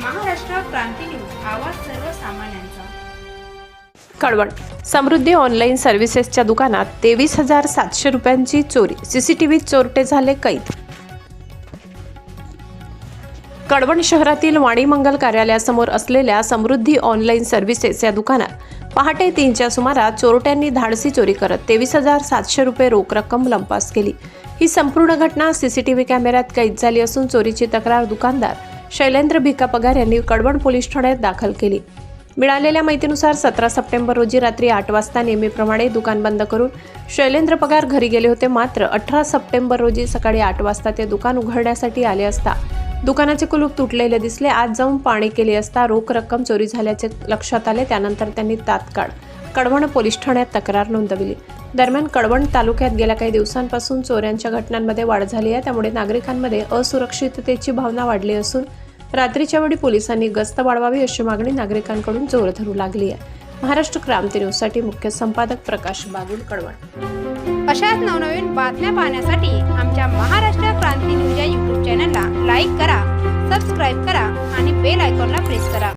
क्रांती news आवाज सर्वसामान्यांचा. कळवण समृद्धी online सर्व्हिसेसच्या दुकानात तेवीस हजार सातशे रुपयांची चोरी सीसीटीव्हीत चोरटे झाले कैद. कळवण शहरातील वाणी मंगल कार्यालयासमोर असलेल्या समृद्धी ऑनलाईन सर्व्हिसेस या दुकानात पहाटे तीनच्या सुमारास चोरट्यांनी धाडसी चोरी करत तेवीस हजार सातशे रुपये रोख रक्कम लंपास केली. ही संपूर्ण घटना सीसीटीव्ही कॅमेऱ्यात कैद झाली असून चोरीची तक्रार दुकानदार शैलेंद्र भिका पगार यांनी कडवण पोलीस ठाण्यात दाखल केली. मिळालेल्या माहितीनुसार सतरा सप्टेंबर रोजी रात्री आठ वाजता नेहमीप्रमाणे दुकान बंद करून शैलेंद्र पगार घरी गेले होते. मात्र अठरा सप्टेंबर रोजी सकाळी आठ वाजता ते दुकान उघडण्यासाठी आले असता दुकानाचे कुलूप तुटलेले दिसले. आज जाऊन पाणी केले असता रोख रक्कम चोरी झाल्याचे लक्षात आले. त्यानंतर त्यांनी तात्काळ कडवण पोलीस ठाण्यात तक्रार नोंदवली. दरम्यान कळवण तालुक्यात गेल्या काही दिवसांपासून चोऱ्यांच्या घटनांमध्ये वाढ झाली आहे. त्यामुळे नागरिकांमध्ये असुरक्षिततेची भावना वाढली असून रात्रीच्या वेळी पोलिसांनी गस्त वाढवावी अशी मागणी नागरिकांकडून जोर धरू लागली आहे. महाराष्ट्र क्रांती न्यूजसाठी मुख्य संपादक प्रकाश बागुल कळवण. अशाच नवनवीन बातम्या पाहण्यासाठी आमच्या महाराष्ट्र क्रांती न्यूज या यूट्यूब चॅनलला लाईक करा सबस्क्राईब करा आणि बेल आयकॉनला प्रेस करा.